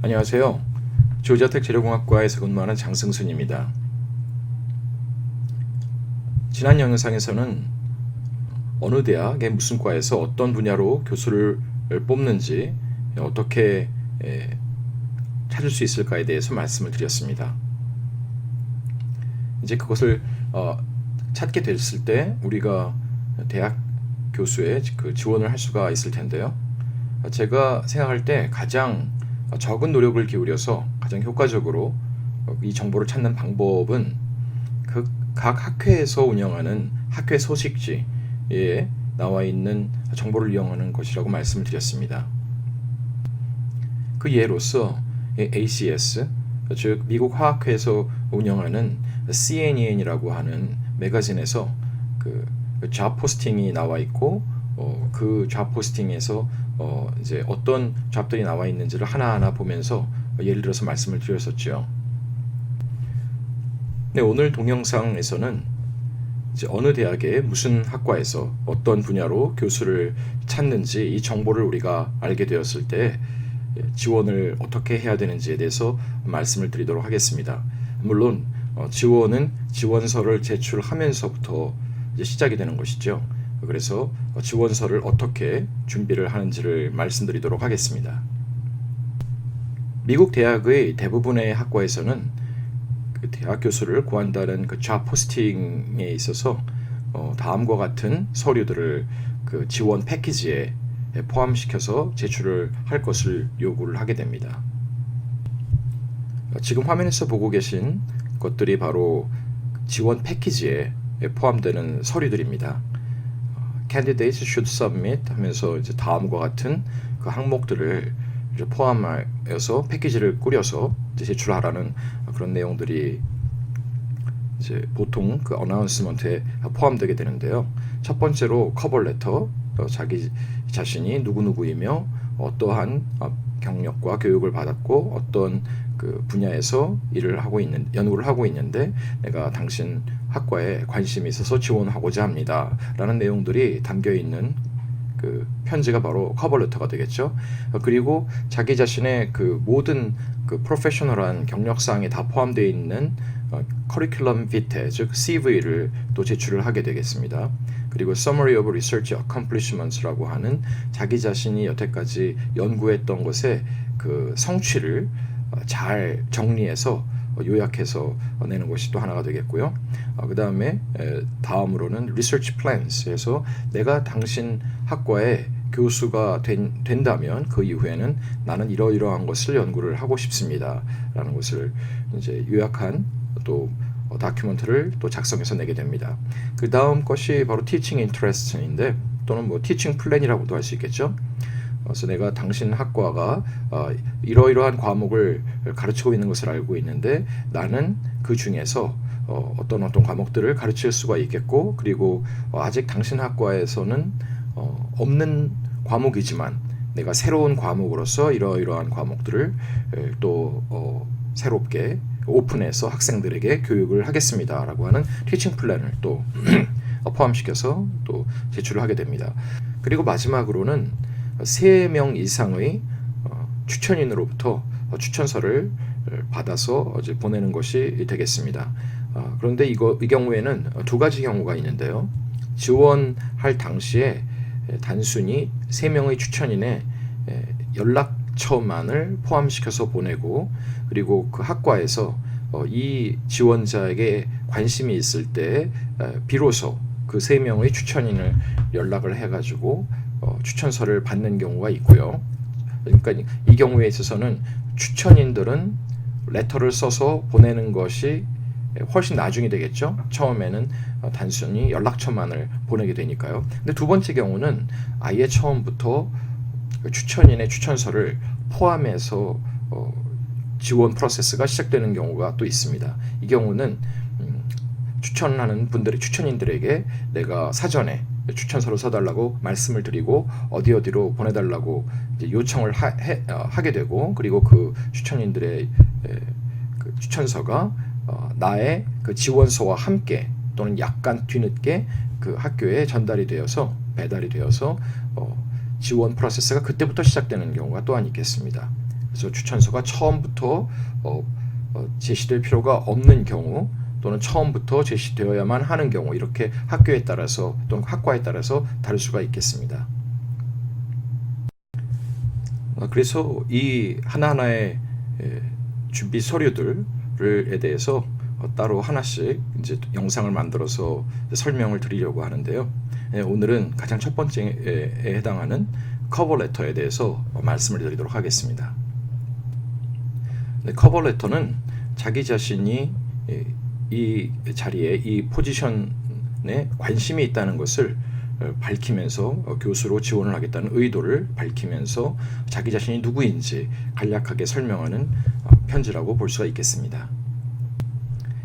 안녕하세요. 조지아텍 재료공학과에서 근무하는 장승순입니다. 지난 영상에서는 어느 대학의 무슨 과에서 어떤 분야로 교수를 뽑는지 어떻게 에, 찾을 수 있을까에 대해서 말씀을 드렸습니다. 이제 그것을 어, 찾게 됐을 때 우리가 대학 교수에 그 지원을 할 수가 있을 텐데요. 제가 생각할 때 가장 적은 노력을 기울여서 가장 효과적으로 이 정보를 찾는 방법은 그 각 학회에서 운영하는 학회 소식지에 나와 있는 정보를 이용하는 것이라고 말씀을 드렸습니다. 그 예로서 ACS 즉 미국 화학회에서 운영하는 CNN이라고 하는 매거진에서 그 잡 포스팅이 나와 있고 어, 그잡 포스팅에서 어, 이제 어떤 잡들이 나와 있는지를 하나하나 보면서 예를 들어서 말씀을 드렸었죠. 네, 오늘 동영상에서는 이제 어느 대학의 무슨 학과에서 어떤 분야로 교수를 찾는지 이 정보를 우리가 알게 되었을 때 지원을 어떻게 해야 되는지에 대해서 말씀을 드리도록 하겠습니다. 물론 어, 지원은 지원서를 제출하면서부터 시작이 되는 것이죠. 그래서 지원서를 어떻게 준비를 하는지를 말씀드리도록 하겠습니다. 미국 대학의 대부분의 학과에서는 그 대학 교수를 구한다는 그 잡 포스팅에 있어서 어, 다음과 같은 서류들을 그 지원 패키지에 포함시켜서 제출을 할 것을 요구를 하게 됩니다. 지금 화면에서 보고 계신 것들이 바로 지원 패키지에 포함되는 서류들입니다. Candidates should submit 하면서 이제 다음과 같은 그 항목들을 포함하여서 패키지를 꾸려서 제출하라는 그런 내용들이 이제 보통 그 어나운스먼트에 포함되게 되는데요. 첫 번째로 커버 레터, 자기 자신이 누구 누구이며 어떠한 경력과 교육을 받았고 어떤 그 분야에서 일을 하고 있는 연구를 하고 있는데 내가 당신 학과에 관심이 있어서 지원하고자 합니다 라는 내용들이 담겨 있는 그 편지가 바로 커버레터가 되겠죠. 그리고 자기 자신의 그 모든 그 프로페셔널한 경력 사항이 다 포함되어 있는 어, 커리큘럼 비테 즉 CV를 또 제출을 하게 되겠습니다. 그리고 Summary of Research Accomplishments라고 하는 자기 자신이 여태까지 연구했던 것의 그 성취를 어, 잘 정리해서 요약해서 내는 것이 또 하나가 되겠고요. 어, 그 다음에 다음으로는 Research Plans에서 내가 당신 학과에 교수가 된, 된다면 그 이후에는 나는 이러이러한 것을 연구를 하고 싶습니다. 라는 것을 이제 요약한 또 다큐멘트를 또 작성해서 내게 됩니다. 그 다음 것이 바로 Teaching Interest인데 또는 뭐 Teaching Plan이라고도 할 수 있겠죠. 그래서 내가 당신 학과가 어, 이러이러한 과목을 가르치고 있는 것을 알고 있는데 나는 그 중에서 어, 어떤 어떤 과목들을 가르칠 수가 있겠고 그리고 어, 아직 당신 학과에서는 어, 없는 과목이지만 내가 새로운 과목으로서 이러이러한 과목들을 에, 또 어, 새롭게 오픈해서 학생들에게 교육을 하겠습니다라고 하는 티칭 플랜을 또 포함시켜서 또 제출을 하게 됩니다. 그리고 마지막으로는 세 명 이상의 어, 추천인으로부터 추천서를 받아서 이제 보내는 것이 되겠습니다. 어, 그런데 이거 이 경우에는 두 가지 경우가 있는데요. 지원할 당시에 단순히 세 명의 추천인의 연락처만을 포함시켜서 보내고 그리고 그 학과에서 어, 이 지원자에게 관심이 있을 때 비로소 그 세 명의 추천인을 연락을 해가지고 어, 추천서를 받는 경우가 있고요. 그러니까 이 경우에 있어서는 추천인들은 레터를 써서 보내는 것이 훨씬 나중이 되겠죠. 처음에는 어, 단순히 연락처만을 보내게 되니까요. 근데 두 번째 경우는 아예 처음부터 그 추천인의 추천서를 포함해서 어, 지원 프로세스가 시작되는 경우가 또 있습니다. 이 경우는 음, 추천하는 분들의 추천인들에게 내가 사전에 추천서를 써달라고 말씀을 드리고 어디 어디로 보내달라고 요청을 하, 해, 어, 하게 되고 그리고 그 추천인들의 에, 그 추천서가 어, 나의 그 지원서와 함께 또는 약간 뒤늦게 그 학교에 전달이 되어서 배달이 되어서 어, 지원 프로세스가 그때부터 시작되는 경우가 또한 있겠습니다. 그래서 추천서가 처음부터 제시될 필요가 없는 경우 또는 처음부터 제시되어야만 하는 경우 이렇게 학교에 따라서 또는 학과에 따라서 다를 수가 있겠습니다. 어, 그래서 이 하나하나의 에, 준비 서류들에 대해서 어, 따로 하나씩 이제 영상을 만들어서 설명을 드리려고 하는데요. 예, 오늘은 가장 첫 번째에 해당하는 커버 레터에 대해서 어, 말씀을 드리도록 하겠습니다. 네, 커버 레터는 자기 자신이 예, 이 자리에 이 포지션에 관심이 있다는 것을 어, 밝히면서 어, 교수로 지원을 하겠다는 의도를 밝히면서 자기 자신이 누구인지 간략하게 설명하는 어, 편지라고 볼 수가 있겠습니다.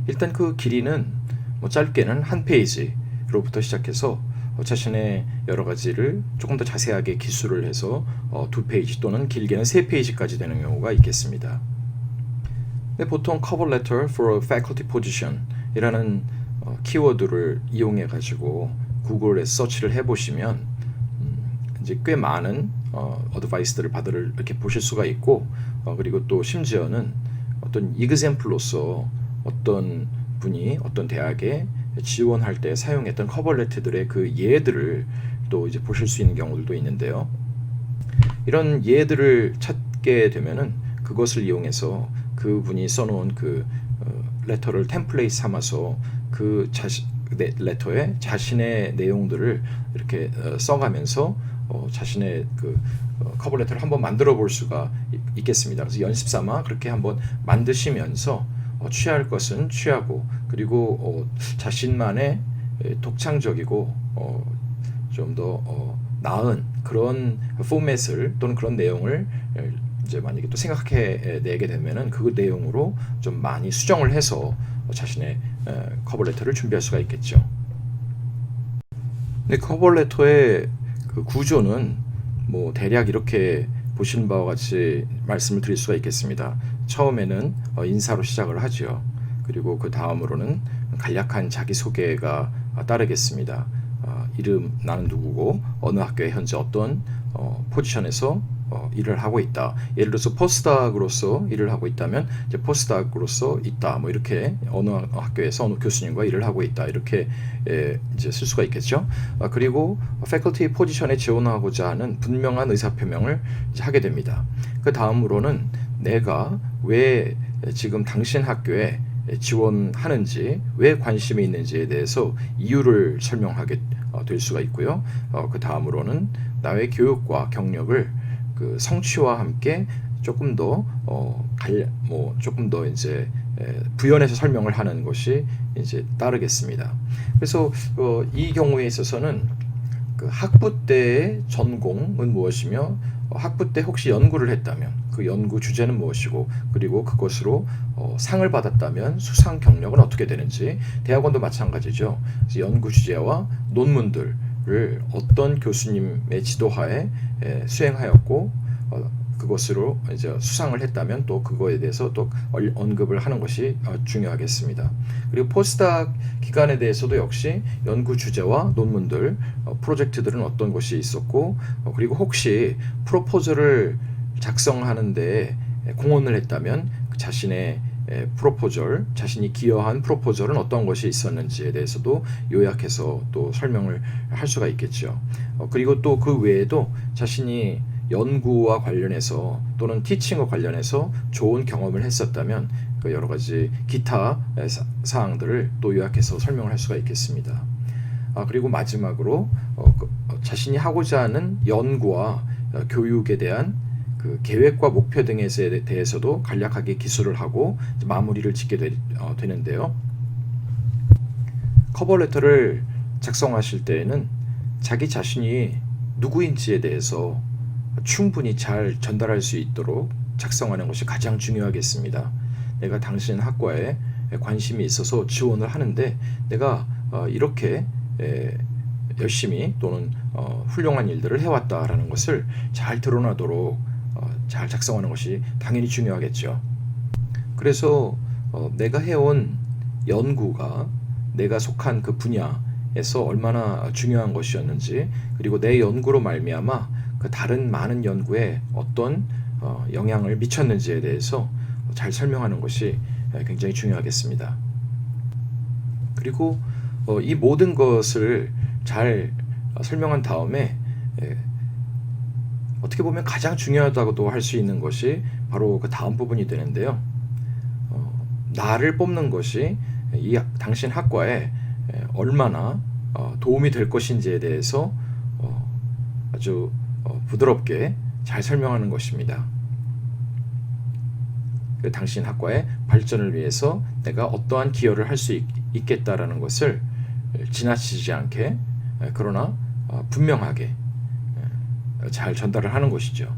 일단 그 길이는 뭐 짧게는 한 페이지로부터 시작해서 어, 자신의 여러 가지를 조금 더 자세하게 기술을 해서 어, 두 페이지 또는 길게는 세 페이지까지 되는 경우가 있겠습니다. 근데 보통 cover letter for a faculty position 이라는 어, 키워드를 이용해 가지고 구글에 서치를 해 보시면 음, 이제 꽤 많은 어, 어드바이스들을 받을 이렇게 보실 수가 있고 어, 그리고 또 심지어는 어떤 이그샘플로서 어떤 분이 어떤 대학에 지원할 때 사용했던 커버 레터들의 그 예들을 또 이제 보실 수 있는 경우들도 있는데요. 이런 예들을 찾게 되면은 그것을 이용해서 그분이 써놓은 그 어, 레터를 템플레이트 삼아서 그 자신 네, 레터에 자신의 내용들을 이렇게 어, 써가면서 어, 자신의 그 어, 커버 레터를 한번 만들어 볼 수가 있- 있겠습니다. 그래서 연습 삼아 그렇게 한번 만드시면서 어, 취할 것은 취하고 그리고 어, 자신만의 에, 독창적이고 어, 좀더 어, 나은 그런 포맷을 또는 그런 내용을 에, 이제 만약에 또 생각해 내게 되면은 그 내용으로 좀 많이 수정을 해서 자신의 에, 커버 레터를 준비할 수가 있겠죠. 근데 커버 레터의 그 구조는 뭐 대략 이렇게 보시는 바와 같이 말씀을 드릴 수가 있겠습니다. 처음에는 어, 인사로 시작을 하죠. 그리고 그 다음으로는 간략한 자기 소개가 따르겠습니다. 어, 이름 나는 누구고 어느 학교에 현재 어떤 어, 포지션에서 어, 일을 하고 있다. 예를 들어서 포스닥으로서 일을 하고 있다면 이제 포스닥으로서 있다. 뭐 이렇게 어느 학교에서 어느 교수님과 일을 하고 있다. 이렇게 예, 이제 쓸 수가 있겠죠. 아, 그리고 패컬티 포지션에 지원하고자 하는 분명한 의사 표명을 이제 하게 됩니다. 그 다음으로는 내가 왜 지금 당신 학교에 지원하는지 왜 관심이 있는지에 대해서 이유를 설명하게 어, 될 수가 있고요. 어, 그 다음으로는 나의 교육과 경력을 그 성취와 함께 조금 더 어, 갈, 뭐 조금 더 이제 에, 부연해서 설명을 하는 것이 이제 따르겠습니다. 그래서 어, 이 경우에 있어서는 그 학부 때의 전공은 무엇이며 어, 학부 때 혹시 연구를 했다면 그 연구 주제는 무엇이고 그리고 그것으로 어, 상을 받았다면 수상 경력은 어떻게 되는지 대학원도 마찬가지죠. 연구 주제와 논문들 을 어떤 교수님의 지도하에 에, 수행하였고 어, 그것으로 이제 수상을 했다면 또 그거에 대해서 또 얼- 언급을 하는 것이 어, 중요하겠습니다. 그리고 포스닥 기간에 대해서도 역시 연구 주제와 논문들, 어, 프로젝트들은 어떤 것이 있었고 어, 그리고 혹시 프로포절을 작성하는데 공헌을 했다면 그 자신의 에, 프로포절, 자신이 기여한 프로포절은 어떤 것이 있었는지에 대해서도 요약해서 또 설명을 할 수가 있겠죠. 어, 그리고 또 그 외에도 자신이 연구와 관련해서 또는 티칭과 관련해서 좋은 경험을 했었다면 그 여러 가지 기타 사항들을 또 요약해서 설명을 할 수가 있겠습니다. 아, 그리고 마지막으로 어, 그, 어, 자신이 하고자 하는 연구와 어, 교육에 대한 그 계획과 목표 등에 대해서도 간략하게 기술을 하고 마무리를 짓게 되, 어, 되는데요. 커버 레터를 작성하실 때에는 자기 자신이 누구인지에 대해서 충분히 잘 전달할 수 있도록 작성하는 것이 가장 중요하겠습니다. 내가 당신 학과에 관심이 있어서 지원을 하는데 내가 어, 이렇게 에, 열심히 또는 어, 훌륭한 일들을 해왔다라는 것을 잘 드러나도록 어, 잘 작성하는 것이 당연히 중요하겠죠. 그래서 어, 내가 해온 연구가 내가 속한 그 분야에서 얼마나 중요한 것이었는지 그리고 내 연구로 말미암아 그 다른 많은 연구에 어떤 어, 영향을 미쳤는지에 대해서 잘 설명하는 것이 에, 굉장히 중요하겠습니다. 그리고 어, 이 모든 것을 잘 어, 설명한 다음에 에, 어떻게 보면 가장 중요하다고도 할 수 있는 것이 바로 그 다음 부분이 되는데요. 어, 나를 뽑는 것이 이 학- 당신 학과에 에, 얼마나 어, 도움이 될 것인지에 대해서 어, 아주 어, 부드럽게 잘 설명하는 것입니다. 그 당신 학과의 발전을 위해서 내가 어떠한 기여를 할 수 있겠다라는 것을 지나치지 않게 에, 그러나 어, 분명하게 에, 잘 전달을 하는 것이죠.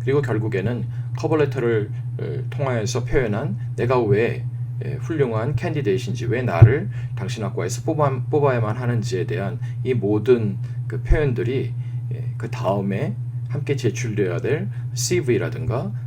그리고 결국에는 커버레터를 에, 통하여서 표현한 내가 왜 에, 훌륭한 캔디데이트인지 왜 나를 당신 학과에서 뽑아, 뽑아야만 하는지에 대한 이 모든 그 표현들이 예, 그 다음에 함께 제출되어야 될 CV라든가 어,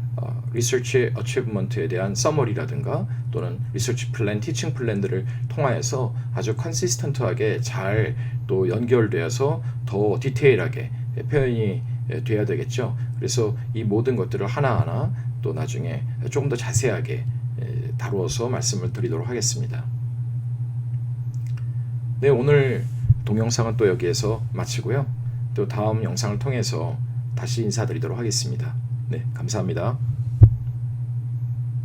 리서치 어치브먼트에 대한 서머리라든가 또는 리서치 플랜, 티칭 플랜들을 통하여서 아주 컨시스턴트하게 잘 또 연결되어서 더 디테일하게 예, 표현이 예, 돼야 되겠죠. 그래서 이 모든 것들을 하나하나 또 나중에 조금 더 자세하게 예, 다루어서 말씀을 드리도록 하겠습니다. 네, 오늘 동영상은 또 여기에서 마치고요. 또 다음 영상을 통해서 다시 인사드리도록 하겠습니다. 네, 감사합니다.